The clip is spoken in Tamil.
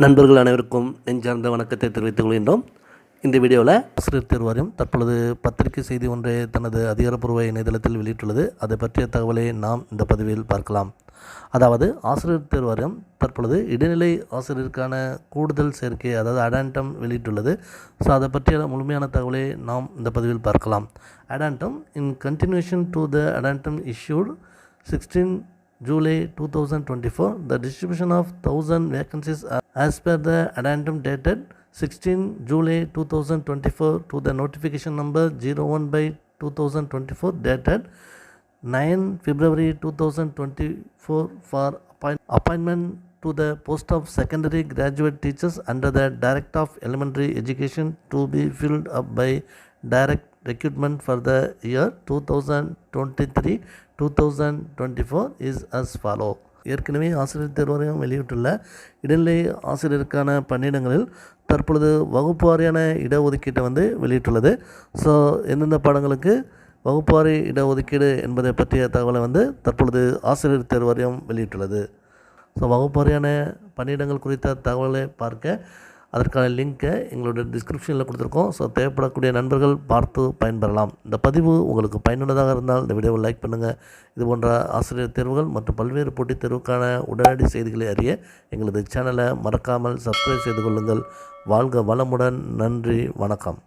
நண்பர்கள் அனைவருக்கும் நெஞ்சார்ந்த வணக்கத்தை தெரிவித்துக் கொள்கின்றோம். இந்த வீடியோவில் ஆசிரியர் தேர்வாரியம் தற்பொழுது பத்திரிகை செய்தி ஒன்றை தனது அதிகாரப்பூர்வ இணையதளத்தில் வெளியிட்டுள்ளது. அதை பற்றிய தகவலை நாம் இந்த பதிவில் பார்க்கலாம். அதாவது ஆசிரியர் தேர்வாரியம் தற்பொழுது இடைநிலை ஆசிரியருக்கான கூடுதல் சேர்க்கை அதாவது அடாண்டம் வெளியிட்டுள்ளது. ஸோ அதை பற்றிய முழுமையான தகவலை நாம் இந்த பதிவில் பார்க்கலாம். Addendum in continuation to the addendum issued 16 July 2024, the distribution of 1000 vacancies as per the addendum dated 16 July 2024 to the notification number 01 by 2024 dated 9 February 2024 for appoint- appointment to the post of secondary graduate teachers under the Director of Elementary Education to be filled up by direct recruitment for the year 2023 2024 is as follow. ஏற்கனவே ஆசிரியர் தேர்வாரியம் வெளியிட்டுள்ள இடைநிலை ஆசிரியருக்கான பணியிடங்களில் தற்பொழுது வகுப்பு வாரியான இடஒதுக்கீட்டை வந்து வெளியிட்டுள்ளது. ஸோ எந்தெந்த பாடங்களுக்கு வகுப்பாரி இடஒதுக்கீடு என்பதை பற்றிய தகவலை வந்து தற்பொழுது ஆசிரியர் தேர்வாரியம் வெளியிட்டுள்ளது. ஸோ வகுப்பாரியான பணியிடங்கள் குறித்த தகவலை பார்க்க அதற்கான லிங்க்கை எங்களுடைய டிஸ்கிரிப்ஷனில் கொடுத்துருக்கோம். ஸோ தேவைப்படக்கூடிய நண்பர்கள் பார்த்து பயன்பெறலாம். இந்த பதிவு உங்களுக்கு பயனுள்ளதாக இருந்தால் இந்த வீடியோவை லைக் பண்ணுங்கள் இது போன்ற ஆசிரியர் தேர்வுகள் மற்றும் பல்வேறு போட்டித் தேர்வுக்கான உடனடி செய்திகளை அறிய எங்களது சேனலை மறக்காமல் சப்ஸ்கிரைப் செய்து கொள்ளுங்கள். வாழ்க வளமுடன். நன்றி. வணக்கம்.